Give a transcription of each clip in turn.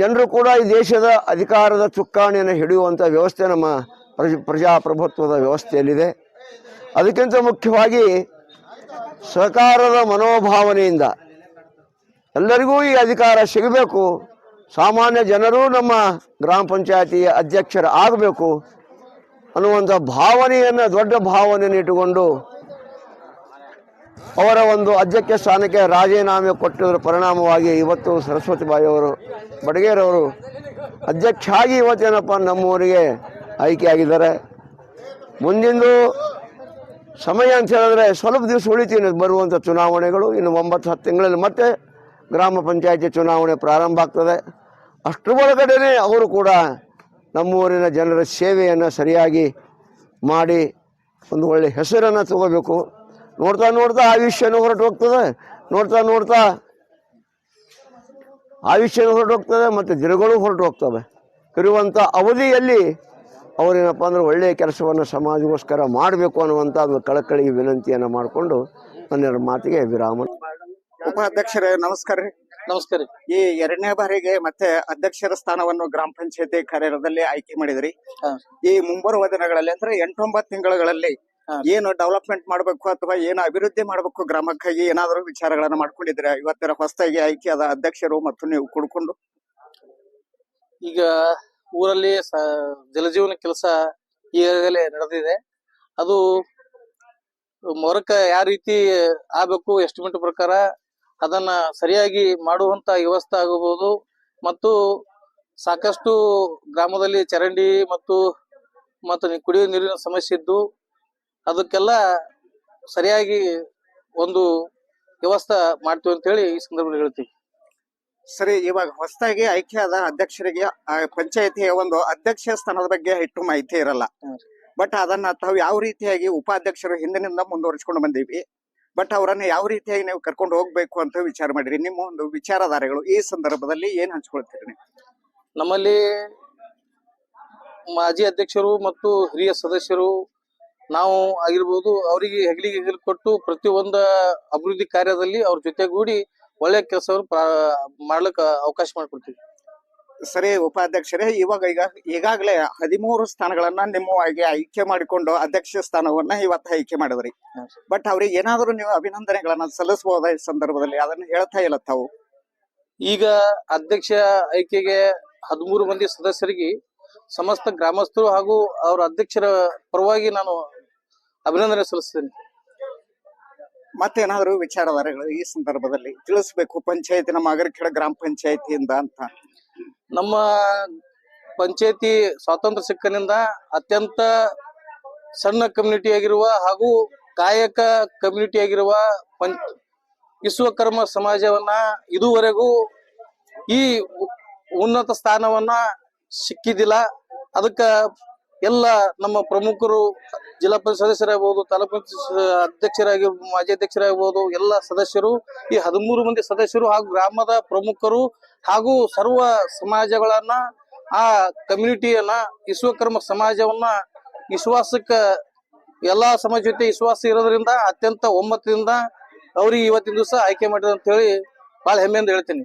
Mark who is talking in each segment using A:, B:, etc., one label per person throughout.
A: ಜನರು ಕೂಡ ಈ ದೇಶದ ಅಧಿಕಾರದ ಚುಕ್ಕಾಣಿಯನ್ನು ಹಿಡಿಯುವಂಥ ವ್ಯವಸ್ಥೆ ನಮ್ಮ ಪ್ರಜ, ಪ್ರಜಾಪ್ರಭುತ್ವದ ವ್ಯವಸ್ಥೆಯಲ್ಲಿದೆ. ಅದಕ್ಕಿಂತ ಮುಖ್ಯವಾಗಿ ಸರ್ಕಾರದ ಮನೋಭಾವನೆಯಿಂದ ಎಲ್ಲರಿಗೂ ಈ ಅಧಿಕಾರ ಸಿಗಬೇಕು. ಸಾಮಾನ್ಯ ಜನರು ನಮ್ಮ ಗ್ರಾಮ ಪಂಚಾಯತಿಯ ಅಧ್ಯಕ್ಷರ ಆಗಬೇಕು ಅನ್ನುವಂಥ ಭಾವನೆಯನ್ನು, ದೊಡ್ಡ ಭಾವನೆಯನ್ನು ಇಟ್ಟುಕೊಂಡು ಅವರ ಒಂದು ಅಧ್ಯಕ್ಷ ಸ್ಥಾನಕ್ಕೆ ರಾಜೀನಾಮೆ ಕೊಟ್ಟಿದ್ದರ ಪರಿಣಾಮವಾಗಿ ಇವತ್ತು ಸರಸ್ವತಿ ಬಾಯಿಯವರು ಬಡಗೇರವರು ಅಧ್ಯಕ್ಷ ಆಗಿ ಇವತ್ತೇನಪ್ಪ ನಮ್ಮೂರಿಗೆ ಆಯ್ಕೆಯಾಗಿದ್ದಾರೆ. ಮುಂದಿಂದು ಸಮಯ ಅಂತ ಹೇಳಿದ್ರೆ ಸ್ವಲ್ಪ ದಿವಸ ಉಳಿತೀನಿ ಬರುವಂಥ ಚುನಾವಣೆಗಳು. ಇನ್ನು ಒಂಬತ್ತು ಹತ್ತು ತಿಂಗಳಲ್ಲಿ ಮತ್ತೆ ಗ್ರಾಮ ಪಂಚಾಯತಿ ಚುನಾವಣೆ ಪ್ರಾರಂಭ ಆಗ್ತದೆ. ಅಷ್ಟರ ಒಳಗಡೆನೆ ಅವರು ಕೂಡ ನಮ್ಮೂರಿನ ಜನರ ಸೇವೆಯನ್ನು ಸರಿಯಾಗಿ ಮಾಡಿ ಒಂದು ಒಳ್ಳೆಯ ಹೆಸರನ್ನು ತಗೋಬೇಕು. ನೋಡ್ತಾ ನೋಡ್ತಾ ಆಯುಷ್ಯನೂ ಹೊರಟು ಹೋಗ್ತದೆ. ನೋಡ್ತಾ ನೋಡ್ತಾ ಆಯುಷ್ಯನೂ ಹೊರಟು ಹೋಗ್ತದೆ ಮತ್ತು ದಿನಗಳು ಹೊರಟು ಹೋಗ್ತವೆ. ಇರುವಂಥ ಅವಧಿಯಲ್ಲಿ ಅವರೇನಪ್ಪ ಅಂದ್ರೆ ಒಳ್ಳೆಯ ಕೆಲಸವನ್ನು ಸಮಾಜಗೋಸ್ಕರ ಮಾಡಬೇಕು ಅನ್ನುವಂಥ ಒಂದು ಕಳಕಳಿ ವಿನಂತಿಯನ್ನು ಮಾಡಿಕೊಂಡು ನನ್ನ ಮಾತಿಗೆ ವಿರಾಮ
B: ಉಪಾಧ್ಯಕ್ಷರೇ ನಮಸ್ಕಾರ ರೀ.
C: ನಮಸ್ಕಾರ
B: ಈ ಎರಡನೇ ಬಾರಿಗೆ ಮತ್ತೆ ಅಧ್ಯಕ್ಷರ ಸ್ಥಾನವನ್ನು ಗ್ರಾಮ ಪಂಚಾಯತಿ ಕಾರ್ಯಾಲಯದಲ್ಲಿ ಆಯ್ಕೆ ಮಾಡಿದ್ರಿ. ಈ ಮುಂಬರುವ ದಿನಗಳಲ್ಲಿ ಅಂದ್ರೆ ಎಂಟೊಂಬತ್ತು ತಿಂಗಳುಗಳಲ್ಲಿ
C: ಹಾ.
B: ಏನು ಡೆವಲಪ್ಮೆಂಟ್ ಮಾಡಬೇಕು ಅಥವಾ ಏನು ಅಭಿವೃದ್ಧಿ ಮಾಡಬೇಕು ಗ್ರಾಮಕ್ಕಾಗಿ ಏನಾದರೂ ವಿಚಾರಗಳನ್ನ ಮಾಡ್ಕೊಂಡಿದ್ರೆ ಇವತ್ತಿನ ಹೊಸದಾಗಿ ಆಯ್ಕೆಯಾದ ಅಧ್ಯಕ್ಷರು ಮತ್ತು ನೀವು ಕುಡ್ಕೊಂಡು.
C: ಈಗ ಊರಲ್ಲಿ ಜಲಜೀವನ ಕೆಲಸ ಈಗಾಗಲೇ ನಡೆದಿದೆ. ಅದು ಮೊರಕ ಯಾವ ರೀತಿ ಆಗ್ಬೇಕು ಎಸ್ಟಿಮೇಟ್ ಪ್ರಕಾರ ಅದನ್ನ ಸರಿಯಾಗಿ ಮಾಡುವಂತ ವ್ಯವಸ್ಥೆ ಆಗಬಹುದು. ಮತ್ತು ಸಾಕಷ್ಟು ಗ್ರಾಮದಲ್ಲಿ ಚರಂಡಿ ಮತ್ತು ಮತ್ತು ಕುಡಿಯುವ ನೀರಿನ ಸಮಸ್ಯೆ ಇದ್ದು ಅದಕ್ಕೆಲ್ಲ ಸರಿಯಾಗಿ ಒಂದು ವ್ಯವಸ್ಥೆ ಮಾಡ್ತೀವಿ ಅಂತ ಹೇಳಿ ಈ ಸಂದರ್ಭದಲ್ಲಿ ಹೇಳ್ತೀವಿ.
B: ಸರಿ ಇವಾಗ ಹೊಸದಾಗಿ ಆಯ್ಕೆಯಾದ ಅಧ್ಯಕ್ಷರಿಗೆ ಪಂಚಾಯತಿಯ ಒಂದು ಅಧ್ಯಕ್ಷ ಸ್ಥಾನದ ಬಗ್ಗೆ ಹೆಚ್ಚು ಮಾಹಿತಿ ಇರಲ್ಲ. ಬಟ್ ಅದನ್ನ ತಾವು ಯಾವ ರೀತಿಯಾಗಿ ಉಪಾಧ್ಯಕ್ಷರು ಹಿಂದಿನಿಂದ ಮುಂದುವರಿಸಿಕೊಂಡು ಬಂದೀವಿ ಬಟ್ ಅವರನ್ನ ಯಾವ ರೀತಿಯಾಗಿ ನೀವು ಕರ್ಕೊಂಡು ಹೋಗ್ಬೇಕು ಅಂತ ವಿಚಾರ ಮಾಡಿರಿ? ನಿಮ್ಮ ಒಂದು ವಿಚಾರಧಾರೆಗಳು ಈ ಸಂದರ್ಭದಲ್ಲಿ ಏನ್ ಹಂಚ್ಕೊಳ್ತೀರಿ
C: ನಮ್ಮಲ್ಲಿ ಮಾಜಿ ಅಧ್ಯಕ್ಷರು ಮತ್ತು ಹಿರಿಯ ಸದಸ್ಯರು ನಾವು ಆಗಿರ್ಬೋದು ಅವರಿಗೆ ಹೆಗಲಿಗೆ ಹೆಗಲು ಕೊಟ್ಟು ಪ್ರತಿಯೊಂದ ಅಭಿವೃದ್ಧಿ ಕಾರ್ಯದಲ್ಲಿ ಅವ್ರ ಜೊತೆಗೂಡಿ ಒಳ್ಳೆ ಕೆಲಸವನ್ನು ಮಾಡ್ಲಿಕ್ಕೆ ಅವಕಾಶ ಮಾಡಿಕೊಡ್ತೀವಿ.
B: ಸರಿ ಉಪಾಧ್ಯಕ್ಷರೇ ಇವಾಗ ಈಗ ಈಗಾಗಲೇ ಹದಿಮೂರು ಸ್ಥಾನಗಳನ್ನ ನಿಮ್ಮವಾಗಿ ಆಯ್ಕೆ ಮಾಡಿಕೊಂಡು ಅಧ್ಯಕ್ಷ ಸ್ಥಾನವನ್ನ ಇವತ್ತ ಆಯ್ಕೆ ಮಾಡಿದ್ರಿ. ಬಟ್ ಅವ್ರಿಗೆ ಏನಾದರೂ ನೀವು ಅಭಿನಂದನೆಗಳನ್ನ ಸಲ್ಲಿಸಬಹುದ ಈ ಸಂದರ್ಭದಲ್ಲಿ? ಅದನ್ನ ಹೇಳ್ತಾ ಇಲ್ಲ ತಾವು.
C: ಈಗ ಅಧ್ಯಕ್ಷ ಆಯ್ಕೆಗೆ ಹದಿಮೂರು ಮಂದಿ ಸದಸ್ಯರಿಗೆ ಸಮಸ್ತ ಗ್ರಾಮಸ್ಥರು ಹಾಗೂ ಅವರ ಅಧ್ಯಕ್ಷರ ಪರವಾಗಿ ನಾನು ಅಭಿನಂದನೆ ಸಲ್ಲಿಸ್ತೇನೆ.
B: ಮತ್ತೇನಾದರೂ ವಿಚಾರಧಾರೆಗಳು ಈ ಸಂದರ್ಭದಲ್ಲಿ ತಿಳಿಸ್ಬೇಕು ಪಂಚಾಯತಿ, ನಮ್ಮ ಅಗರಖೇಡ ಗ್ರಾಮ ಪಂಚಾಯತಿಯಿಂದ ಅಂತ.
C: ನಮ್ಮ ಪಂಚಾಯತಿ ಸ್ವಾತಂತ್ರ್ಯ ಸಿಕ್ಕನಿಂದ ಅತ್ಯಂತ ಸಣ್ಣ ಕಮ್ಯುನಿಟಿ ಆಗಿರುವ ಹಾಗೂ ಕಾಯಕ ಕಮ್ಯುನಿಟಿ ಆಗಿರುವ ಪಂಚ ವಿಶ್ವಕರ್ಮ ಸಮಾಜವನ್ನ ಇದುವರೆಗೂ ಈ ಉನ್ನತ ಸ್ಥಾನವನ್ನ ಸಿಕ್ಕಿದಿಲ್ಲ. ಅದಕ್ಕ ಎಲ್ಲ ನಮ್ಮ ಪ್ರಮುಖರು ಜಿಲ್ಲಾ ಪಂಚಾಯತ್ ಸದಸ್ಯರಾಗಬಹುದು ತಾಲೂಕು ಪಂಚಾಯತ್ ಅಧ್ಯಕ್ಷರಾಗಿರ್ಬೋದು ಮಾಜಿ ಅಧ್ಯಕ್ಷರಾಗಬಹುದು ಎಲ್ಲ ಸದಸ್ಯರು, ಈ ಹದಿಮೂರು ಮಂದಿ ಸದಸ್ಯರು ಹಾಗೂ ಗ್ರಾಮದ ಪ್ರಮುಖರು ಹಾಗೂ ಸರ್ವ ಸಮಾಜಗಳನ್ನ, ಆ ಕಮ್ಯುನಿಟಿಯನ್ನ, ವಿಶ್ವಕರ್ಮ ಸಮಾಜವನ್ನ ವಿಶ್ವಾಸಕ್ಕ, ಎಲ್ಲಾ ಸಮಾಜ ಜೊತೆ ವಿಶ್ವಾಸ ಇರೋದ್ರಿಂದ ಅತ್ಯಂತ ಒಮ್ಮತದಿಂದ ಅವ್ರಿಗೆ ಇವತ್ತಿನ ದಿವಸ ಆಯ್ಕೆ ಮಾಡಿದ್ರು ಅಂತ ಹೇಳಿ ಬಹಳ ಹೆಮ್ಮೆಯಿಂದ ಹೇಳ್ತೀನಿ.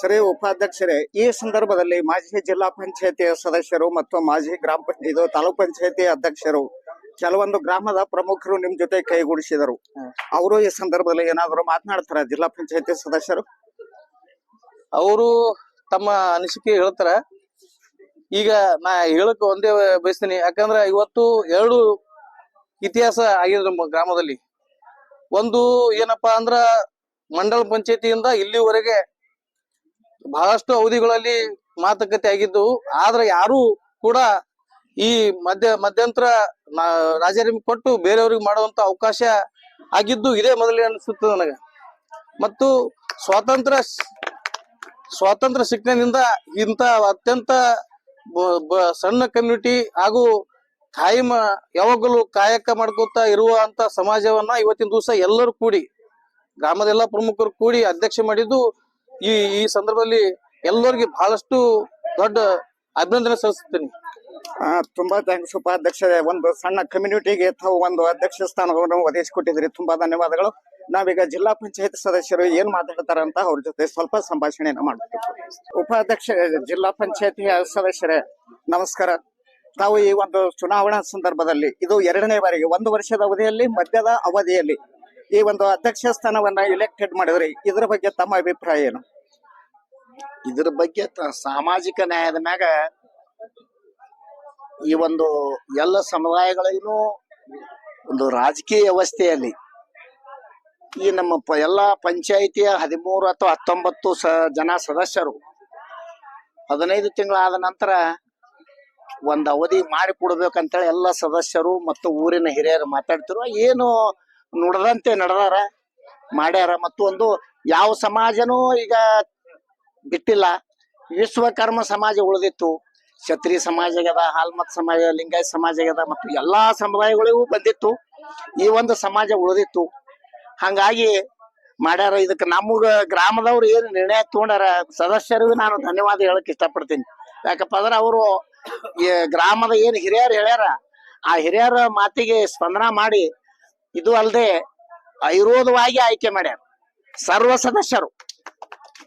B: ಸರಿ ಉಪಾಧ್ಯಕ್ಷರೇ, ಈ ಸಂದರ್ಭದಲ್ಲಿ ಮಾಜಿ ಜಿಲ್ಲಾ ಪಂಚಾಯತಿಯ ಸದಸ್ಯರು ಮತ್ತು ಮಾಜಿ ಗ್ರಾಮ ಇದು ತಾಲೂಕ್ ಪಂಚಾಯತಿ ಅಧ್ಯಕ್ಷರು, ಕೆಲವೊಂದು ಗ್ರಾಮದ ಪ್ರಮುಖರು ನಿಮ್ ಜೊತೆ ಕೈಗೂಡಿಸಿದರು. ಅವರು ಈ ಸಂದರ್ಭದಲ್ಲಿ ಏನಾದರೂ ಮಾತನಾಡ್ತಾರ ಜಿಲ್ಲಾ ಪಂಚಾಯತಿ ಸದಸ್ಯರು?
C: ಅವರು ತಮ್ಮ ಅನಿಸಿಕೆ ಹೇಳ್ತಾರ. ಈಗ ನಾ ಹೇಳಕ್ ಒಂದೇ ಬಯಸ್ತೀನಿ, ಯಾಕಂದ್ರ ಇವತ್ತು ಎರಡು ಇತಿಹಾಸ ಆಗಿದೆ ನಮ್ಮ ಗ್ರಾಮದಲ್ಲಿ. ಒಂದು ಏನಪ್ಪಾ ಅಂದ್ರ ಮಂಡಲ ಪಂಚಾಯತಿಯಿಂದ ಇಲ್ಲಿವರೆಗೆ ಬಹಳಷ್ಟು ಅವಧಿಗಳಲ್ಲಿ ಮಾತುಕತೆ ಆಗಿದ್ದು, ಆದ್ರೆ ಯಾರು ಕೂಡ ಈ ಮಧ್ಯ, ಮಧ್ಯಂತರ ರಾಜೀನಾಮೆ ಕೊಟ್ಟು ಬೇರೆಯವ್ರಿಗೆ ಮಾಡುವಂತ ಅವಕಾಶ ಆಗಿದ್ದು ಇದೇ ಮೊದಲೇ ಅನಿಸುತ್ತೆ ನನಗೆ. ಮತ್ತು ಸ್ವಾತಂತ್ರ್ಯ ಸ್ವಾತಂತ್ರ್ಯ ಸಿಕ್ಕಿನಿಂದ ಇಂತ ಅತ್ಯಂತ ಸಣ್ಣ ಕಮ್ಯುನಿಟಿ ಹಾಗೂ ಕಾಯಮ ಯಾವಾಗಲೂ ಕಾಯಕ ಮಾಡ್ಕೋತ ಇರುವಂತ ಸಮಾಜವನ್ನ ಇವತ್ತಿನ ದಿವಸ ಎಲ್ಲರೂ ಕೂಡಿ ಗ್ರಾಮದ ಎಲ್ಲಾ ಪ್ರಮುಖರು ಕೂಡಿ ಅಧ್ಯಕ್ಷ ಮಾಡಿದ್ದು ಈ ಈ ಸಂದರ್ಭದಲ್ಲಿ ಎಲ್ಲರಿಗೆ ಬಹಳಷ್ಟು ದೊಡ್ಡ ಅಭಿನಂದನೆ ಸಲ್ಲಿಸುತ್ತೇನೆ.
B: ತುಂಬಾ ಥ್ಯಾಂಕ್ಸ್ ಉಪಾಧ್ಯಕ್ಷರೇ ಒಂದು ಸಣ್ಣ ಕಮ್ಯುನಿಟಿಗೆ ತಾವು ಒಂದು ಅಧ್ಯಕ್ಷ ಸ್ಥಾನವನ್ನು ಒದಗಿಸಿಕೊಟ್ಟಿದ್ರಿ ತುಂಬಾ ಧನ್ಯವಾದಗಳು. ನಾವೀಗ ಜಿಲ್ಲಾ ಪಂಚಾಯತ್ ಸದಸ್ಯರು ಏನ್ ಮಾತಾಡ್ತಾರ ಅಂತ ಅವ್ರ ಜೊತೆ ಸ್ವಲ್ಪ ಸಂಭಾಷಣೆಯನ್ನ ಮಾಡ್ತೀವಿ. ಉಪಾಧ್ಯಕ್ಷ ಜಿಲ್ಲಾ ಪಂಚಾಯತಿ ಸದಸ್ಯರೇ, ನಮಸ್ಕಾರ. ತಾವು ಈ ಒಂದು ಚುನಾವಣಾ ಸಂದರ್ಭದಲ್ಲಿ ಇದು ಎರಡನೇ ಬಾರಿಗೆ, ಒಂದು ವರ್ಷದ ಅವಧಿಯಲ್ಲಿ ಮಧ್ಯದ ಅವಧಿಯಲ್ಲಿ ಈ ಒಂದು ಅಧ್ಯಕ್ಷ ಸ್ಥಾನವನ್ನ ಇಲೆಕ್ಟೆಡ್ ಮಾಡಿದ್ರಿ. ಇದ್ರ ಬಗ್ಗೆ ತಮ್ಮ ಅಭಿಪ್ರಾಯ ಏನು?
D: ಇದ್ರ ಬಗ್ಗೆ ಸಾಮಾಜಿಕ ನ್ಯಾಯದ ಮ್ಯಾಗ ಈ ಒಂದು ಎಲ್ಲ ಸಮುದಾಯಗಳಿಗೂ ಒಂದು ರಾಜಕೀಯ ವ್ಯವಸ್ಥೆಯಲ್ಲಿ ಈ ನಮ್ಮ ಎಲ್ಲ ಪಂಚಾಯಿತಿಯ ಹದಿಮೂರು ಅಥವಾ ಹತ್ತೊಂಬತ್ತು ಸ ಜನ ಸದಸ್ಯರು ಹದಿನೈದು ತಿಂಗಳಾದ ನಂತರ ಒಂದು ಅವಧಿ ಮಾಡಿ ಕೊಡ್ಬೇಕಂತೇಳಿ ಎಲ್ಲ ಸದಸ್ಯರು ಮತ್ತು ಊರಿನ ಹಿರಿಯರು ಮಾತಾಡ್ತಿರುವ ಏನು ನುಡದಂತೆ ನಡೆದಾರ, ಮಾಡ್ಯಾರ. ಮತ್ತೊಂದು ಯಾವ ಸಮಾಜನೂ ಈಗ ಬಿಟ್ಟಿಲ್ಲ. ವಿಶ್ವಕರ್ಮ ಸಮಾಜ ಉಳಿದಿತ್ತು. ಕ್ಷತ್ರಿಯ ಸಮಾಜ ಆಗ್ಯದ, ಹಾಲ್ಮತ್ ಸಮಾಜ, ಲಿಂಗಾಯತ್ ಸಮಾಜ ಆಗ್ಯದ, ಮತ್ತು ಎಲ್ಲಾ ಸಮುದಾಯಗಳಿಗೂ ಬಂದಿತ್ತು. ಈ ಒಂದು ಸಮಾಜ ಉಳಿದಿತ್ತು. ಹಂಗಾಗಿ ಮಾಡ್ಯಾರ ಇದಕ್ಕೆ ನಮಗ ಗ್ರಾಮದವ್ರು ಏನು ನಿರ್ಣಯ ತಗೊಂಡಾರ, ಸದಸ್ಯರಿಗೂ ನಾನು ಧನ್ಯವಾದ ಹೇಳಕ್ ಇಷ್ಟಪಡ್ತೀನಿ. ಯಾಕಪ್ಪ ಅಂದ್ರೆ ಅವರು ಗ್ರಾಮದ ಏನು ಹಿರಿಯರು ಹೇಳ್ಯಾರ, ಆ ಹಿರಿಯರ ಮಾತಿಗೆ ಸ್ಪಂದನ ಮಾಡಿ ಇದು ಅಲ್ಲದೆ ಅವಿರೋಧವಾಗಿ ಆಯ್ಕೆ ಮಾಡ್ಯಾರ ಸರ್ವ ಸದಸ್ಯರು.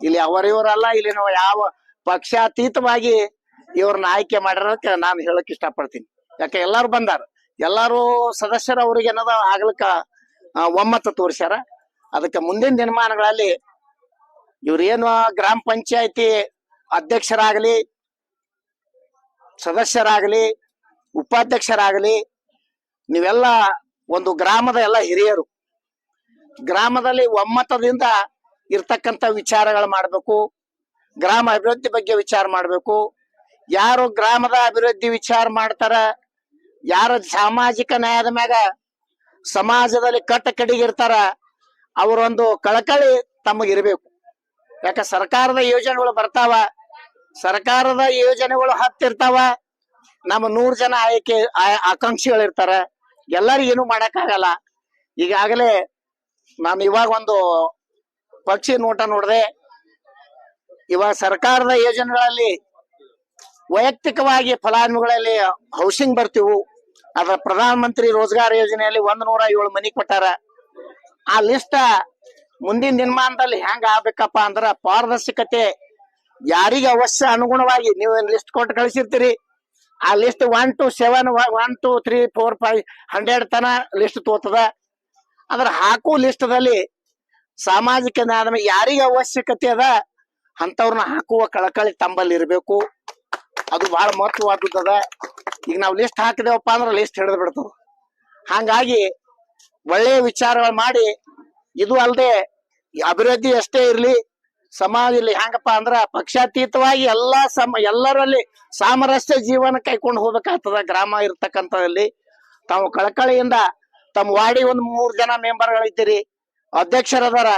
D: ಇಲ್ಲಿ ಅವರಿವರಲ್ಲ, ಇಲ್ಲಿ ನಾವು ಯಾವ ಪಕ್ಷಾತೀತವಾಗಿ ಇವ್ರನ್ನ ಆಯ್ಕೆ ಮಾಡಿರೋದಕ್ಕೆ ನಾನು ಹೇಳಕ್ ಇಷ್ಟಪಡ್ತೀನಿ. ಯಾಕೆ ಎಲ್ಲಾರು ಬಂದಾರ. ಎಲ್ಲಾರು ಸದಸ್ಯರು ಅವ್ರಿಗೆ ಏನದ ಆಗ್ಲಿಕ್ಕ ಒಮ್ಮತ ತೋರಿಸ್ಯಾರ. ಅದಕ್ಕೆ ಮುಂದಿನ ದಿನಮಾನಗಳಲ್ಲಿ ಇವ್ರೇನು ಗ್ರಾಮ ಪಂಚಾಯತಿ ಅಧ್ಯಕ್ಷರಾಗಲಿ, ಸದಸ್ಯರಾಗಲಿ, ಉಪಾಧ್ಯಕ್ಷರಾಗಲಿ, ನೀವೆಲ್ಲ ಒಂದು ಗ್ರಾಮದ ಎಲ್ಲ ಹಿರಿಯರು. ಗ್ರಾಮದಲ್ಲಿ ಒಮ್ಮತದಿಂದ ಇರ್ತಕ್ಕಂಥ ವಿಚಾರಗಳು ಮಾಡಬೇಕು. ಗ್ರಾಮ ಅಭಿವೃದ್ಧಿ ಬಗ್ಗೆ ವಿಚಾರ ಮಾಡಬೇಕು. ಯಾರು ಗ್ರಾಮದ ಅಭಿವೃದ್ಧಿ ವಿಚಾರ ಮಾಡ್ತಾರ, ಯಾರು ಸಾಮಾಜಿಕ ನ್ಯಾಯದ ಮ್ಯಾಗ ಸಮಾಜದಲ್ಲಿ ಕಟ್ಟ ಕಡಿಗಿರ್ತಾರ ಅವರೊಂದು ಕಳಕಳಿ ತಮಗಿರ್ಬೇಕು ಯಾಕ ಸರ್ಕಾರದ ಯೋಜನೆಗಳು ಬರ್ತಾವ, ಸರ್ಕಾರದ ಯೋಜನೆಗಳು ಹತ್ತಿರ್ತಾವ, ನಮ್ಮ ನೂರು ಜನ ಆಯ್ಕೆ ಆಕಾಂಕ್ಷಿಗಳು ಆಕಾಂಕ್ಷಿಗಳಿರ್ತಾರ. ಎಲ್ಲರಿಗೂ ಏನು ಮಾಡಕ್ಕಾಗಲ್ಲ. ಈಗಾಗಲೇ ನಾನು ಇವಾಗ ಒಂದು ಪಕ್ಷಿ ನೋಟ ನೋಡಿದೆ, ಇವಾಗ ಸರ್ಕಾರದ ಯೋಜನೆಗಳಲ್ಲಿ ವೈಯಕ್ತಿಕವಾಗಿ ಫಲಾನುಭವಿಗಳಲ್ಲಿ ಹೌಸಿಂಗ್ ಬರ್ತಿವು. ಅದರ ಪ್ರಧಾನ ಮಂತ್ರಿ ರೋಜ್ಗಾರ್ ಯೋಜನೆಯಲ್ಲಿ ಒಂದ್ ನೂರ ಏಳು ಮನಿ ಕೊಟ್ಟಾರ. ಆ ಲಿಸ್ಟ್ ಮುಂದಿನ ದಿನಮಾನದಲ್ಲಿ ಹೆಂಗ ಆಗ್ಬೇಕಪ್ಪ ಅಂದ್ರ ಪಾರದರ್ಶಕತೆ, ಯಾರಿಗೆ ಅವಶ್ಯ ಅನುಗುಣವಾಗಿ ನೀವು ಲಿಸ್ಟ್ ಕೊಟ್ಟು ಕಳಿಸಿರ್ತೀರಿ? ಆ list one two seven one two three four five hundred ತನ ಲಿಸ್ಟ್ ತೋತದ. ಅದ್ರ ಹಾಕು ಲಿಸ್ಟ್ದಲ್ಲಿ ಸಾಮಾಜಿಕ ನ್ಯಾಯ ಯಾರಿಗೆ ಅವಶ್ಯಕತೆ ಅದ ಅಂತವ್ರನ್ನ ಹಾಕುವ ಕಳಕಳಿ ತಂಬಲ್ಲಿ ಇರಬೇಕು. ಅದು ಬಹಳ ಮಹತ್ವವಾದದ ಈಗ ನಾವು ಲಿಸ್ಟ್ ಹಾಕಿದೇವಪ್ಪ ಅಂದ್ರೆ ಲಿಸ್ಟ್ ಹಿಡಿದು ಬಿಡ್ತದ. ಹಂಗಾಗಿ ಒಳ್ಳೆಯ ವಿಚಾರಗಳು ಮಾಡಿ, ಇದು ಅಲ್ಲದೆ ಅಭಿವೃದ್ಧಿ ಅಷ್ಟೇ ಇರ್ಲಿ. ಸಮಾಜದಲ್ಲಿ ಹೆಂಗಪ್ಪ ಅಂದ್ರ ಪಕ್ಷಾತೀತವಾಗಿ ಎಲ್ಲಾ ಸಮ, ಎಲ್ಲರಲ್ಲಿ ಸಾಮರಸ್ಯ ಜೀವನ ಕೈಕೊಂಡು ಹೋಗ್ಬೇಕಾಗ್ತದ ಗ್ರಾಮ ಇರ್ತಕ್ಕಂಥದಲ್ಲಿ ತಾವು ಕಳಕಳಿಯಿಂದ ತಮ್ಮ ವಾರ್ಡಿ ಒಂದ್ ಮೂರ್ ಜನ ಮೆಂಬರ್ಗಳಿದ್ದೀರಿ ಅಧ್ಯಕ್ಷರದಾರ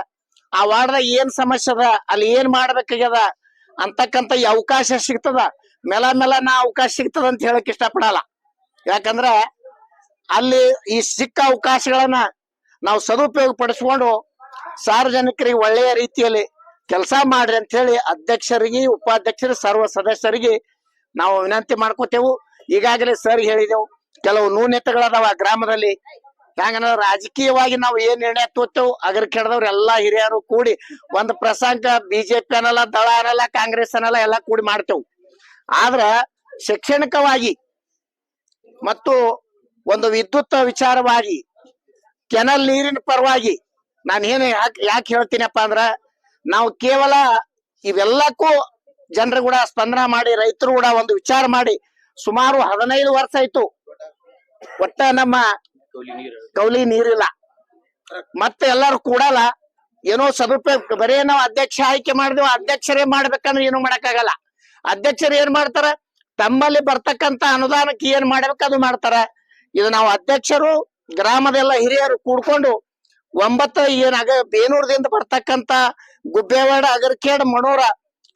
D: ಆ ವಾರ್ಡ್ದಾಗ ಏನ್ ಸಮಸ್ಯೆ ಅದ, ಅಲ್ಲಿ ಏನ್ ಮಾಡ್ಬೇಕಾಗ್ಯದ ಅಂತಕ್ಕಂತ ಅವಕಾಶ ಸಿಗ್ತದ. ಮೆಲ ಮೆಲ ನಾ ಅವಕಾಶ ಸಿಗ್ತದ ಅಂತ ಹೇಳಕ್ ಇಷ್ಟಪಡಲ್ಲ. ಯಾಕಂದ್ರ ಅಲ್ಲಿ ಈ ಸಿಕ್ಕ ಅವಕಾಶಗಳನ್ನ ನಾವು ಸದುಪಯೋಗ ಪಡಿಸ್ಕೊಂಡು ಸಾರ್ವಜನಿಕರಿಗೆ ಒಳ್ಳೆಯ ರೀತಿಯಲ್ಲಿ ಕೆಲಸ ಮಾಡ್ರಿ ಅಂತ ಹೇಳಿ ಅಧ್ಯಕ್ಷರಿಗೆ, ಉಪಾಧ್ಯಕ್ಷರು, ಸರ್ವ ಸದಸ್ಯರಿಗೆ ನಾವು ವಿನಂತಿ ಮಾಡ್ಕೋತೇವು. ಈಗಾಗಲೇ ಸರ್ ಹೇಳಿದೆವು, ಕೆಲವು ನೂನ್ಯತೆಗಳದಾವ ಗ್ರಾಮದಲ್ಲಿ. ಹ್ಯಾಂಗನ ರಾಜಕೀಯವಾಗಿ ನಾವು ಏನ್ ನಿರ್ಣಯ ತೋತೇವು ಅಗರ್ ಕೆಡದವ್ರು ಎಲ್ಲಾ ಹಿರಿಯರು ಕೂಡಿ ಒಂದು ಪ್ರಸಂಗ ಬಿಜೆಪಿ ಅನ್ನಲ್ಲ, ದಳ ಅನ್ನಲ್ಲ, ಕಾಂಗ್ರೆಸ್ ಅನ್ನಲ್ಲ ಎಲ್ಲ ಕೂಡಿ ಮಾಡ್ತೇವು. ಆದ್ರ ಶೈಕ್ಷಣಿಕವಾಗಿ ಮತ್ತು ಒಂದು ವಿದ್ಯುತ್ ವಿಚಾರವಾಗಿ, ಕೆನಲ್ ನೀರಿನ ಪರವಾಗಿ ನಾನು ಏನು ಯಾಕೆ ಯಾಕೆ ಹೇಳ್ತೀನಪ್ಪ ಅಂದ್ರ ನಾವು ಕೇವಲ ಇವೆಲ್ಲಕ್ಕೂ ಜನರು ಕೂಡ ಸ್ಪಂದನ ಮಾಡಿ, ರೈತರು ಕೂಡ ಒಂದು ವಿಚಾರ ಮಾಡಿ, ಸುಮಾರು ಹದಿನೈದು ವರ್ಷ ಆಯ್ತು. ಒಟ್ಟ ನಮ್ಮ ಕೌಲಿ ನೀರಿಲ್ಲ. ಮತ್ತೆ ಎಲ್ಲರೂ ಕೂಡಲ್ಲ. ಏನೋ ಸದುಪಯೋಗ, ಬರೇ ನಾವು ಅಧ್ಯಕ್ಷ ಆಯ್ಕೆ ಮಾಡಿದ್ವಿ, ಅಧ್ಯಕ್ಷರೇ ಮಾಡ್ಬೇಕಂದ್ರೆ ಏನು ಮಾಡಕ್ಕಾಗಲ್ಲ. ಅಧ್ಯಕ್ಷರು ಏನ್ ಮಾಡ್ತಾರ? ತಮ್ಮಲ್ಲಿ ಬರ್ತಕ್ಕಂತ ಅನುದಾನಕ್ಕೆ ಏನ್ ಮಾಡ್ಬೇಕು ಅದು ಮಾಡ್ತಾರ. ಇದು ನಾವು ಅಧ್ಯಕ್ಷರು, ಗ್ರಾಮದೆಲ್ಲ ಹಿರಿಯರು ಕೂಡ್ಕೊಂಡು ಒಂಬತ್ತು ಏನಾಗ ಬೇನೂರದಿಂದ ಬರ್ತಕ್ಕಂತ ಗುಬ್ಬೇವಾಡ ಅಗರ್ಕೇಡ್ ಮಣೂರ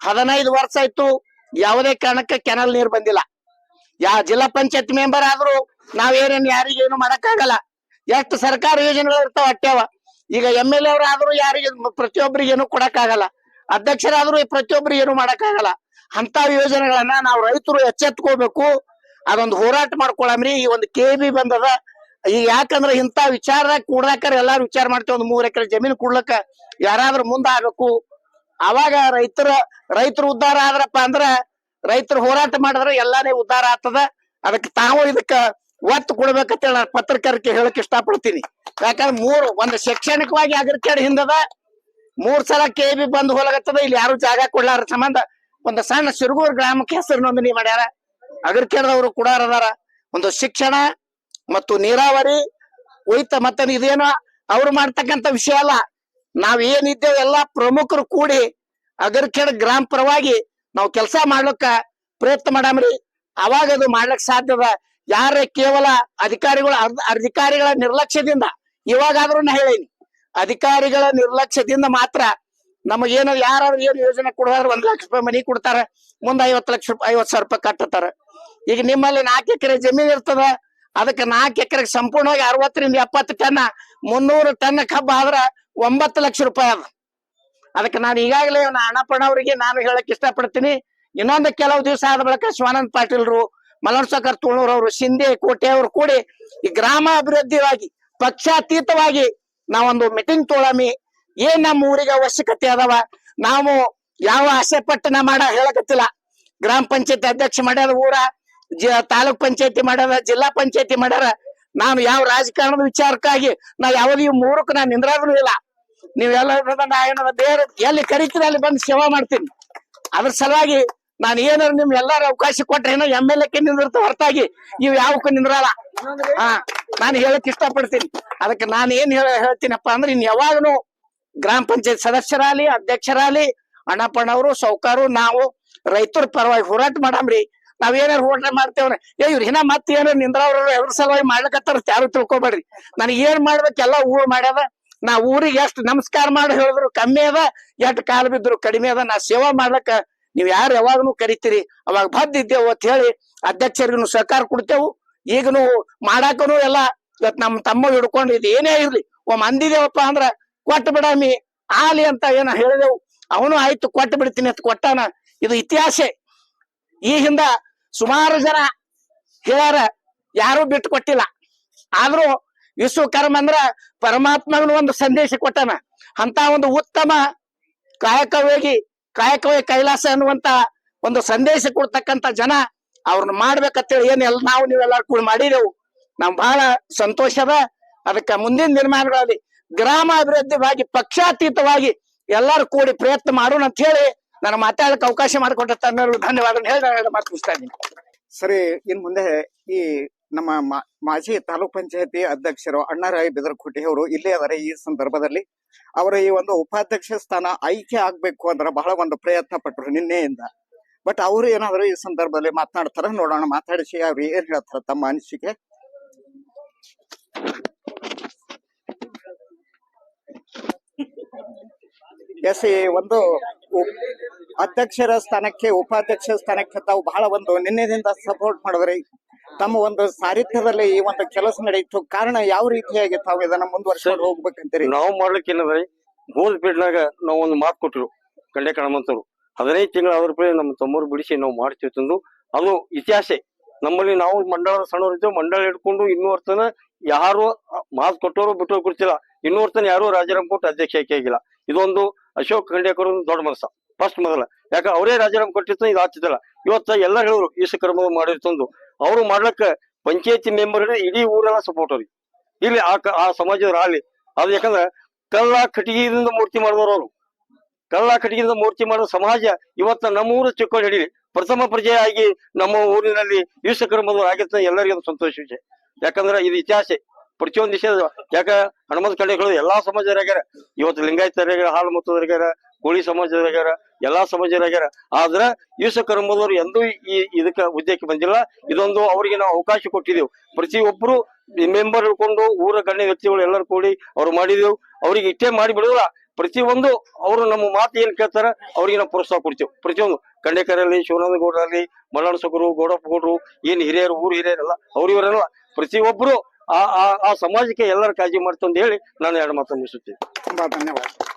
D: ಹದಿನೈದು ವರ್ಷ ಆಯ್ತು. ಯಾವುದೇ ಕಾರಣಕ್ಕೆ ಕೆನಲ್ ನೀರ್ ಬಂದಿಲ್ಲ. ಯಾ ಜಿಲ್ಲಾ ಪಂಚಾಯತ್ ಮೆಂಬರ್ ಆದ್ರೂ ನಾವೇನೇನ್ ಯಾರಿಗೇನು ಮಾಡಕ್ಕಾಗಲ್ಲ. ಎಷ್ಟು ಸರ್ಕಾರ ಯೋಜನೆಗಳು ಇರ್ತಾವ ಅಟ್ಟ್ಯಾವ ಈಗ ಎಂ ಎಲ್ ಎ ಆದ್ರೂ ಯಾರಿಗೆ ಪ್ರತಿಯೊಬ್ಬರಿಗೆ ಏನು ಕೊಡಕ್ಕಾಗಲ್ಲ. ಅಧ್ಯಕ್ಷರಾದ್ರೂ ಪ್ರತಿಯೊಬ್ಬರಿಗೆ ಏನು ಮಾಡಕ್ಕಾಗಲ್ಲ. ಅಂತ ಯೋಜನೆಗಳನ್ನ ನಾವು ರೈತರು ಎಚ್ಚೆತ್ಕೋಬೇಕು. ಅದೊಂದು ಹೋರಾಟ ಮಾಡ್ಕೊಳಮ್ರಿ. ಈ ಒಂದು ಕೆ ಬಂದದ ಈಗ ಯಾಕಂದ್ರ ಇಂತ ವಿಚಾರದಾಗ ಕೂಡ್ಲಾಕರ ಎಲ್ಲಾರು ವಿಚಾರ ಮಾಡ್ತೇವೆ, ಒಂದ್ ಮೂರ್ ಎಕರೆ ಜಮೀನು ಕೂಡ್ಲಕ್ಕ ಯಾರಾದ್ರೂ ಮುಂದ ಆಗ್ಬೇಕು ಅವಾಗ ರೈತರ, ರೈತರು ಉದ್ಧಾರ ಆದ್ರಪ್ಪ ಅಂದ್ರ ರೈತರು ಹೋರಾಟ ಮಾಡಿದ್ರೆ ಎಲ್ಲಾನೇ ಉದ್ಧಾರ ಆಗ್ತದ. ಅದಕ್ಕೆ ತಾವು ಇದಕ್ಕ ಒತ್ತು ಕೊಡ್ಬೇಕಂತೇಳಿ ನಾನು ಪತ್ರಕಾರಕ್ಕೆ ಹೇಳಕ್ ಇಷ್ಟಪಡ್ತೀನಿ. ಯಾಕಂದ್ರೆ ಮೂರು, ಒಂದು ಶೈಕ್ಷಣಿಕವಾಗಿ ಅಗ್ರಿಕೇಡ್ ಹಿಂದದ ಮೂರ್ ಸಲ ಕೆ ಬಿ ಬಂದ್ ಹೋಲಾಗತ್ತದ ಇಲ್ಲಿ ಯಾರು ಜಾಗ ಕೊಡ್ಲಾರ ಸಂಬಂಧ ಒಂದು ಸಣ್ಣ ಸಿರುಗೂರು ಗ್ರಾಮಕ್ಕೆ ಹೆಸರು ನೋಂದಣಿ ಮಾಡ್ಯಾರ. ಅಗ್ರಿಕೇಡ್ದವರು ಕೂಡ ಅದಾರ ಒಂದು ಶಿಕ್ಷಣ ಮತ್ತು ನೀರಾವರಿ ಹೋಯ್ತ ಮತ್ತ ಇದೇನೋ ಅವ್ರು ಮಾಡ್ತಕ್ಕಂತ ವಿಷಯ ಅಲ್ಲ. ನಾವ್ ಏನಿದ್ದೇವೆ ಎಲ್ಲಾ ಪ್ರಮುಖರು ಕೂಡಿ ಅಗರ್ಖೇಡ್ ಗ್ರಾಮ ಪರವಾಗಿ ನಾವು ಕೆಲಸ ಮಾಡ್ಲಕ್ಕ ಪ್ರಯತ್ನ ಮಾಡಾಮ್ರಿ. ಅವಾಗ ಅದು ಮಾಡ್ಲಕ್ ಸಾಧ್ಯದ ಯಾರ ಕೇವಲ ಅಧಿಕಾರಿಗಳ ಅಧಿಕಾರಿಗಳ ನಿರ್ಲಕ್ಷ್ಯದಿಂದ, ಇವಾಗಾದ್ರೂ ನಾ ಹೇಳೀನಿ, ಅಧಿಕಾರಿಗಳ ನಿರ್ಲಕ್ಷ್ಯದಿಂದ ಮಾತ್ರ ನಮಗೇನು ಯಾರು ಏನು ಯೋಜನೆ ಕೊಡೋದ್ರ ಒಂದ್ ಲಕ್ಷ ರೂಪಾಯಿ ಮನಿ ಕೊಡ್ತಾರ, ಮುಂದ ಐವತ್ ಲಕ್ಷ ರೂಪಾಯಿ ಐವತ್ ಸಾವಿರ ರೂಪಾಯಿ ಕಟ್ಟತಾರ ಈಗ ನಿಮ್ಮಲ್ಲಿ ನಾಲ್ಕು ಎಕರೆ ಜಮೀನ್ ಇರ್ತದ ಅದಕ್ಕೆ ನಾಲ್ಕು ಎಕರೆಗೆ ಸಂಪೂರ್ಣವಾಗಿ ಅರವತ್ತರಿಂದ ಎಪ್ಪತ್ತು ಟನ್, ಮುನ್ನೂರು ಟನ್ ಕಬ್ಬ ಆದ್ರ ಒಂಬತ್ತು ಲಕ್ಷ ರೂಪಾಯಿ ಅದ. ಅದಕ್ಕೆ ನಾನು ಈಗಾಗಲೇ ಅಣ್ಣಪ್ಪಣ್ಣ ಅವರಿಗೆ ನಾನು ಹೇಳಕ್ ಇಷ್ಟಪಡ್ತೀನಿ. ಇನ್ನೊಂದು ಕೆಲವು ದಿವಸ ಆದ ಬಳಿಕ ಶಿವಾನಂದ ಪಾಟೀಲ್ರು ಮಲನಸಾಕರ್ ತುಳೂರ್ ಅವರು ಶಿಂದೆ ಕೋಟೆ ಅವರು ಕೂಡಿ ಈ ಗ್ರಾಮ ಅಭಿವೃದ್ಧಿವಾಗಿ, ಪಕ್ಷಾತೀತವಾಗಿ ನಾವೊಂದು ಮೀಟಿಂಗ್ ತೊಳಮಿ. ಏನ್ ನಮ್ಮ ಊರಿಗೆ ಅವಶ್ಯಕತೆ ಅದಾವ? ನಾವು ಯಾವ ಆಸೆ ಪಟ್ಟನ ಮಾಡ ಹೇಳಕತ್ತಿಲ್ಲ. ಗ್ರಾಮ ಪಂಚಾಯತ್ ಅಧ್ಯಕ್ಷ ಮಾಡ್ಯಾರ ಊರ ತಾಲೂಕ್ ಪಂಚಾಯತಿ ಮಾಡ್ಯಾರ, ಜಿಲ್ಲಾ ಪಂಚಾಯತಿ ಮಾಡ್ಯಾರ, ನಾನು ಯಾವ ರಾಜಕಾರಣದ ವಿಚಾರಕ್ಕಾಗಿ, ನಾ ಯಾವಾಗ ಈ ಮೂರಕ್ಕೆ ನಾನು ನಿಂದ್ರಾದ್ರೂ ಇಲ್ಲ. ನೀವೆಲ್ಲ ನಾ ಏನದ ದೇವ್ರ, ಎಲ್ಲಿ ಕರಿತೀರ, ಅಲ್ಲಿ ಬಂದು ಸೇವಾ ಮಾಡ್ತೀನಿ. ಅದ್ರ ಸಲುವಾಗಿ ನಾನು ಏನಾರು ನಿಮ್ ಎಲ್ಲಾರು ಅವಕಾಶ ಕೊಟ್ರೆ ಏನೋ ಎಂ ಎಲ್ ಎಕ್ಕೆ ನಿಂದಿರ್ತ ಹೊರತಾಗಿ, ಇವ್ ಯಾವಕ್ಕೂ ನಿಂದ್ರಲ್ಲ. ಹಾ, ನಾನು ಹೇಳಕ್ ಇಷ್ಟಪಡ್ತೀನಿ. ಅದಕ್ಕೆ ನಾನು ಏನ್ ಹೇಳ, ಹೇಳ್ತೀನಪ್ಪ ಅಂದ್ರೆ ಇನ್ ಯಾವಾಗನು ಗ್ರಾಮ ಪಂಚಾಯತ್ ಸದಸ್ಯರಾಗ್ಲಿ, ಅಧ್ಯಕ್ಷರಾಗ್ಲಿ ಅಣ್ಣಪ್ಪಣ್ಣವರು ಸೌಕಾರು, ನಾವು ರೈತರ ಪರವಾಗಿ ಹೋರಾಟ ಮಾಡಾಮ್ರಿ. ನಾವ್ ಹೋಟ್ಲೆ ಮಾಡ್ತೇವ್ರಿ ಏ ಇವ್ರ ಇನ್ನ ಮತ್ತೆ ಏನಾರ ನಿಂದ್ರವ್ರ ಎದ್ರ ಸಲುವಾಗಿ ಮಾಡ್ಲಕತ್ತಾರ ಯಾರು ತಿಳ್ಕೊಬೇಡ್ರಿ. ನನಗೆ ಏನ್ ಮಾಡ್ಬೇಕೆಲ್ಲ ಊರ್ ಮಾಡ್ಯದ. ನಾ ಊರಿಗೆ ಎಷ್ಟ್ ನಮಸ್ಕಾರ ಮಾಡಿ ಹೇಳಿದ್ರು ಕಮ್ಮಿ ಅದ, ಎಷ್ಟ್ ಕಾಲು ಬಿದ್ರು ಕಡಿಮೆ ಅದ. ನಾ ಸೇವಾ ಮಾಡ್ಲಕ್ಕ ನೀವ್ ಯಾರು ಯಾವಾಗನು ಕರಿತೀರಿ. ಅವಾಗ ಬದ್ದಿದ್ದೇವು ಅಂತ ಹೇಳಿ ಅಧ್ಯಕ್ಷರಿಗೂ ಸಹಕಾರ ಕೊಡ್ತೇವು. ಈಗನು ಮಾಡಾಕನು ಎಲ್ಲ ಇವತ್ ನಮ್ ತಮ್ಮ ಹಿಡ್ಕೊಂಡು ಇದು ಏನೇ ಇರ್ಲಿ, ಒ ಅಂದಿದೇವಪ್ಪ ಅಂದ್ರ ಕೊಟ್ಟ ಬಿಡಾಮಿ, ಆಲಿ ಅಂತ ಏನ ಹೇಳಿದೆವು. ಅವನು ಆಯ್ತು ಕೊಟ್ಟು ಬಿಡ್ತೀನಿ ಅಂತ ಕೊಟ್ಟಾನ. ಇದು ಇತಿಹಾಸ. ಈ ಹಿಂದ ಸುಮಾರು ಜನ ಹೇಳ್ಯಾರ ಯಾರು ಬಿಟ್ಟು ಕೊಟ್ಟಿಲ್ಲ. ಆದ್ರೂ ವಿಶ್ವಕರ್ಮ ಅಂದ್ರ ಪರಮಾತ್ಮನ ಒಂದು ಸಂದೇಶ ಕೊಟ್ಟನ. ಅಂತ ಒಂದು ಉತ್ತಮ ಕಾಯಕವಾಗಿ, ಕಾಯಕವೇ ಕೈಲಾಸ ಅನ್ನುವಂತ ಒಂದು ಸಂದೇಶ ಕೊಡ್ತಕ್ಕಂತ ಜನ ಅವ್ರನ್ನ ಮಾಡ್ಬೇಕಂತೇಳಿ ಏನ್ ಎಲ್ಲ ನಾವು ನೀವೆಲ್ಲ ಕೂಡ ಮಾಡಿದೆವು. ನಮ್ ಬಹಳ ಸಂತೋಷದ ಅದಕ್ಕೆ ಮುಂದಿನ ದಿನಮಾನಗಳಲ್ಲಿ ಗ್ರಾಮ ಅಭಿವೃದ್ಧಿವಾಗಿ ಪಕ್ಷಾತೀತವಾಗಿ ಎಲ್ಲರೂ ಕೂಡಿ ಪ್ರಯತ್ನ ಮಾಡೋಣ ಅಂತ ಹೇಳಿ ನಾನು ಮಾತಾಡಕ್ಕೆ ಅವಕಾಶ ಮಾಡಿಕೊಟ್ಟ ಧನ್ಯವಾದ ಹೇಳಿ ನಾನು ಮಾತು ಮುಗಿಸ್ತಾ ಇದ್ದೀನಿ.
B: ಸರಿ, ಇನ್ ಮುಂದೆ ಈ ನಮ್ಮ ಮಾಜಿ ತಾಲೂಕ್ ಪಂಚಾಯತಿ ಅಧ್ಯಕ್ಷರು ಅಣ್ಣರಾಯ್ ಬೆದರಕೋಟೆ ಅವರು ಇಲ್ಲೇ ಅವರ ಈ ಸಂದರ್ಭದಲ್ಲಿ. ಅವರ ಈ ಒಂದು ಉಪಾಧ್ಯಕ್ಷ ಸ್ಥಾನ ಆಯ್ಕೆ ಆಗ್ಬೇಕು ಅಂದ್ರೆ ಬಹಳ ಒಂದು ಪ್ರಯತ್ನ ಪಟ್ಟರು ನಿನ್ನೆಯಿಂದ. ಬಟ್ ಅವರು ಏನಾದ್ರು ಈ ಸಂದರ್ಭದಲ್ಲಿ ಮಾತನಾಡ್ತಾರ ನೋಡೋಣ, ಮಾತಾಡಿಸಿ, ಅವ್ರು ಏನ್ ಹೇಳ್ತಾರ ತಮ್ಮ ಅನಿಸಿಕೆ? ಎಸ್ ಒಂದು ಅಧ್ಯಕ್ಷರ ಸ್ಥಾನಕ್ಕೆ ಉಪಾಧ್ಯಕ್ಷ ಸ್ಥಾನಕ್ಕೆ ತಾವು ಬಹಳ ಒಂದು ನಿನ್ನೆದಿಂದ ಸಪೋರ್ಟ್ ಮಾಡಿದ್ರಿ. ತಮ್ಮ ಒಂದು ಸಾರಿಥ್ಯದಲ್ಲಿ ಈ ಒಂದು ಕೆಲಸ ನಡೆಯಿತು. ಕಾರಣ ಯಾವ ರೀತಿಯಾಗಿ ತಾವು ಇದನ್ನ ಮುಂದುವರ್ಸ್ಕೊಂಡು ಹೋಗ್ಬೇಕಂತೀರಿ?
E: ನಾವು ಮಾಡ್ಲಿಕ್ಕೆ ಭೂಲ್ ಹೋದ್ ಪೀಡ್ನಾಗ ನಾವು ಒಂದು ಮಾತು ಕೊಟ್ಟಿರು ಕಂಡೆ ಕಣಮಂತರು ಹದಿನೈದು ತಿಂಗಳ ರೂಪಾಯಿ ನಮ್ಮ ತಮ್ಮರು ಬಿಡಿಸಿ ನಾವು ಮಾಡ್ತೀವಿ ತಂದು. ಅದು ಇತಿಹಾಸ. ನಮ್ಮಲ್ಲಿ ನಾವು ಮಂಡಳದ ಸಣ್ಣವ್ರು ಇದ್ದೇವೆ ಮಂಡಳ ಹಿಡ್ಕೊಂಡು ಇನ್ನೂವರ್ತನ ಯಾರು ಮಾತು ಕೊಟ್ಟವರು ಬಿಟ್ಟು ಕೊಡ್ತಿಲ್ಲ ಇನ್ನೂರ್ತನ ಯಾರು ರಾಜಾರಾಮ್ ಕೊಟ್ಟು ಅಧ್ಯಕ್ಷ ಆಗಿಲ್ಲ. ಇದೊಂದು ಅಶೋಕ್ ಖಂಡೇಕರ್ ದೊಡ್ಡ ಮನಸ್ಸ. ಫಸ್ಟ್ ಮೊದಲ. ಯಾಕ ಅವರೇ ರಾಜೀನಾಮೆ ಕೊಟ್ಟಿತ್ತು ಇದು ಆಗ್ತಿದ್ದಲ್ಲ. ಇವತ್ತ ಎಲ್ಲ ಹೇಳೋರು ಈಶ ಕರ್ಮ ಮಾಡಿರ್ತಂದು ಅವರು ಮಾಡ್ಲಕ್ಕ ಪಂಚಾಯತಿ ಮೆಂಬರ್ ಇಡೀ ಊರೆಲ್ಲ ಸಪೋರ್ಟ್ ಅವ್ರಿಗೆ ಇಲ್ಲಿ ಆ ಆ ಸಮಾಜದ ಅದು ಯಾಕಂದ್ರೆ ಕಲ್ಲ ಕಟ್ಟಿಗೆಯಿಂದ ಮೂರ್ತಿ ಮಾಡಿದವರು ಅವರು. ಕಲ್ಲ ಕಟ್ಟಿಗೆಯಿಂದ ಮೂರ್ತಿ ಮಾಡಿದ ಸಮಾಜ ಇವತ್ತ ನಮ್ಮ ಊರು ಹಿಡೀಲಿ ಪ್ರಥಮ ಪ್ರಜೆ ಆಗಿ ನಮ್ಮ ಊರಿನಲ್ಲಿ ವಿಶ್ವಕರ್ಮದವರು ಆಗಿರ್ತ ಎಲ್ಲರಿಗೂ ಸಂತೋಷ ವಿಷಯ. ಯಾಕಂದ್ರೆ ಇದು ಇತಿಹಾಸ. ಪ್ರತಿಯೊಂದು ವಿಷಯ ಯಾಕ ಹನುಮಂತ ಕಡೆಗಳು ಎಲ್ಲಾ ಸಮಾಜರಾಗ್ಯಾರ ಇವತ್ತು ಲಿಂಗಾಯತರಾಗ್ಯಾರ, ಹಾಲು ಮುತ್ತದ್ರಾಗ್ಯಾರ ಕೋಳಿ ಸಮಾಜದರಾಗ್ಯಾರ ಎಲ್ಲಾ ಸಮಾಜರಾಗ್ಯಾರ ಆದ್ರ ವಿಶ್ವಕರ್ಮದವರು ಎಂದೂ ಈ ಇದಕ್ಕ ಹುದ್ದೆಗೆ ಬಂದಿಲ್ಲ. ಇದೊಂದು ಅವರಿಗೆ ನಾವು ಅವಕಾಶ ಕೊಟ್ಟಿದ್ದೆವು ಪ್ರತಿಯೊಬ್ಬರು ಮೆಂಬರ್ ಹಿಡ್ಕೊಂಡು ಊರ ಗಣ್ಯ ವ್ಯಕ್ತಿಗಳು ಎಲ್ಲರೂ ಕೂಡಿ ಅವ್ರು ಮಾಡಿದೆವು. ಅವ್ರಿಗೆ ಇಷ್ಟೇ ಮಾಡಿ ಬಿಡುದಿಲ್ಲ. ಪ್ರತಿಯೊಂದು ಅವರು ನಮ್ಮ ಮಾತು ಏನ್ ಕೇಳ್ತಾರ ಅವ್ರಿಗೆ ನಾವು ಪ್ರೋತ್ಸಾಹ ಕೊಡ್ತೇವೆ. ಪ್ರತಿಯೊಂದು ಕಂಡೇಕರಲ್ಲಿ ಶಿವನಂದ ಗೌಡರಲ್ಲಿ ಮಲ್ಲಣ್ಣ ಸೊಗರು, ಗೌಡಪ್ಪ ಗೌಡರು, ಏನ್ ಹಿರಿಯರು, ಊರು ಹಿರಿಯರಲ್ಲ ಅವ್ರಿವರಲ್ಲ ಪ್ರತಿಯೊಬ್ಬರು ಆ ಆ ಸಮಾಜಕ್ಕೆ ಎಲ್ಲರ ಕಾಳಜಿ ಮಾಡ್ತಂತ ಹೇಳಿ ನಾನು ಎರಡು ಮಾತನ್ನು ಮುಗಿಸುತ್ತೇನೆ.
B: ತುಂಬಾ ಧನ್ಯವಾದ.